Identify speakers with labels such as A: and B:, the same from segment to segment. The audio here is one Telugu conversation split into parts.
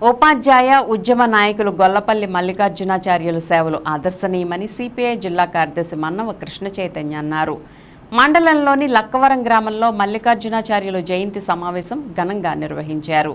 A: ఉపాధ్యాయ ఉద్యమ నాయకులు గొల్లపల్లి మల్లికార్జునాచార్యుల సేవలు ఆదర్శనీయమని సిపిఐ జిల్లా కార్యదర్శి మన్నవ కృష్ణ చైతన్య అన్నారు. మండలంలోని లక్కవరం గ్రామంలో మల్లికార్జునాచార్యులు జయంతి సమావేశం ఘనంగా నిర్వహించారు.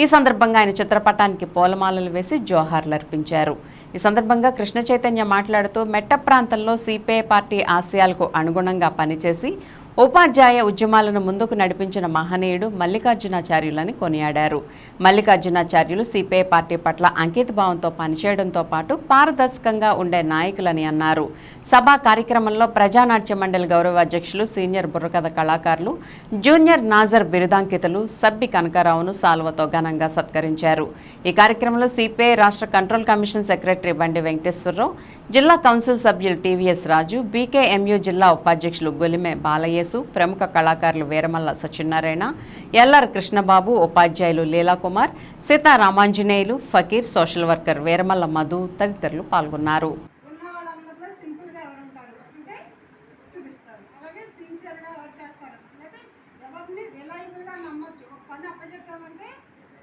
A: ఈ సందర్భంగా ఆయన చిత్రపటానికి పూలమాలలు వేసి జోహార్లు అర్పించారు ఈ సందర్భంగా కృష్ణ చైతన్య మాట్లాడుతూ మెట్ట ప్రాంతంలో సిపిఐ పార్టీ ఆశయాలకు అనుగుణంగా పనిచేసి ఉపాధ్యాయ ఉద్యమాలను ముందుకు నడిపించిన మహనీయుడు మల్లికార్జునాచార్యులని కొనియాడారు. మల్లికార్జునాచార్యులు సిపిఐ పార్టీ పట్ల అంకితభావంతో పనిచేయడంతో పాటు పారదర్శకంగా ఉండే నాయకులని అన్నారు. సభా కార్యక్రమంలో ప్రజానాట్య మండలి గౌరవ అధ్యక్షులు సీనియర్ బుర్రకథ కళాకారులు జూనియర్ నాజర్ బిరుదాంకితులు సబ్బి కనకారావును సాల్వతో ఘనంగా సత్కరించారు. ఈ కార్యక్రమంలో సిపిఐ రాష్ట్ర కంట్రోల్ కమిషన్ సెక్రటరీ బండి వెంకటేశ్వరరావు జిల్లా కౌన్సిల్ సభ్యులు టీవీఎస్ రాజు బీకేఎంయూ జిల్లా ఉపాధ్యక్షులు గొలిమె బాలయేసు ప్రముఖ కళాకారులు వీరమల్ల సత్యనారాయణ ఎల్ఆర్ కృష్ణబాబు ఉపాధ్యాయులు లీలాకుమార్ సీతారామాంజనేయులు ఫకీర్ సోషల్ వర్కర్ వీరమల్ల మధు తదితరులు పాల్గొన్నారు.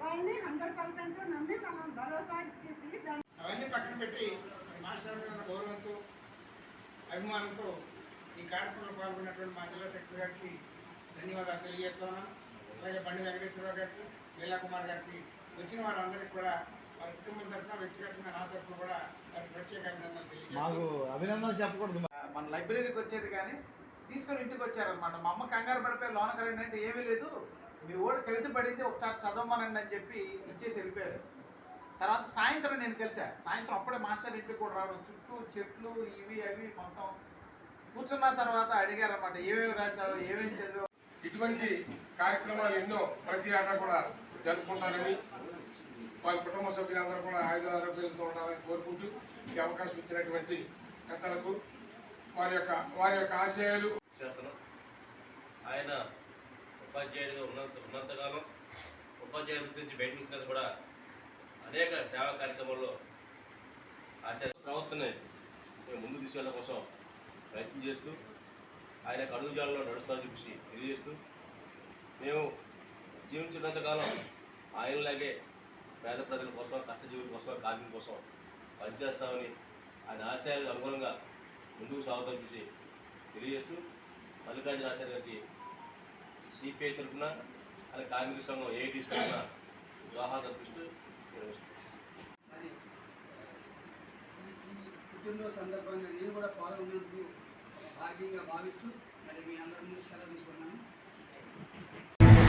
B: వాళ్ళని హండ్రెడ్ పర్సెంట్ నమ్మి మనం భరోసా ఇచ్చేసి
C: అవన్నీ పక్కన పెట్టి మాస్టర్ మీద గౌరవంతో అభిమానంతో ఈ కార్యక్రమంలో పాల్గొన్నటువంటి మా జిల్లా సెక్రటరీ గారికి ధన్యవాదాలు తెలియజేస్తున్నాను. అలాగే బండి వెంకటేశ్వరరావు గారికి లీలా కుమార్ గారికి వచ్చిన వారందరికీ కూడా వారి కుటుంబం తరఫున వ్యక్తిగతంగా నా తరఫున కూడా వారికి ప్రత్యేక అభినందనలు
D: మాకు
C: తెలియజేస్తున్నాను
D: అభినందన చెప్పకూడదు
E: మన లైబ్రరీకి వచ్చేది కానీ తీసుకొని ఇంటికి వచ్చారనమాట మా అమ్మ కంగారు పడిపోయి లోన కరెంట్ అంటే ఏమీ లేదు. మీ ఓడి కవిత పడింది ఒకసారి చదవమనండి అని చెప్పి ఇచ్చేసి వెళ్ళిపోయారు. తర్వాత సాయంత్రం నేను కలిసా. సాయంత్రం అప్పుడే మాస్టర్ ఇంటికి కూడా రావడం చుట్టూ చెట్లు ఇవి అవి మొత్తం కూర్చున్న తర్వాత అడిగారన్నమాట ఏమేమి రాసావు ఏమేమి చదివావు?
F: ఇటువంటి కార్యక్రమాలు ఎన్నో ప్రతి ఏటా కూడా జరుపుకుంటారని వాళ్ళ కుటుంబ సభ్యులందరూ కూడా ఆయుధ ఆరోగ్యాలతో ఉండాలని కోరుకుంటూ ఈ అవకాశం ఇచ్చినటువంటి పెద్దలకు వారి యొక్క వారి యొక్క ఆశయాలు.
G: ఆయన ఉపాధ్యాయుడిగా ఉన్నంత ఉన్నంతకాలం ఉపాధ్యాయ వృత్తి నుంచి బయట నుంచి కూడా అనేక సేవా కార్యక్రమాల్లో ఆశ ప్రవర్తనని మేము ముందు తీసుకెళ్ళడం కోసం ప్రయత్నం చేస్తూ ఆయన కడుగు అడుగుజాలలో నడుస్తామని చూసి తెలియజేస్తూ మేము జీవించినంతకాలం ఆయనలాగే పేద ప్రజల కోసం కష్టజీవుల కోసం కార్మికుల కోసం పనిచేస్తామని ఆయన ఆశయాలకు అనుగుణంగా ముందుకు సాగుతాం చూసి తెలియజేస్తూ మల్లికార్జున ఆచార్య గారికి సిపిఐ తరఫున అలాగే కార్మిక సంఘం ఏఐటీ తరఫున జోహార్ అర్పిస్తూ నిర్వహిస్తున్నాం
H: పుట్టినరోజు సందర్భంగా నేను కూడా పాల్గొన్నందుకు భాగ్యంగా భావిస్తూ మరి మీ అందరి ముందు సెలవు తీసుకున్నాను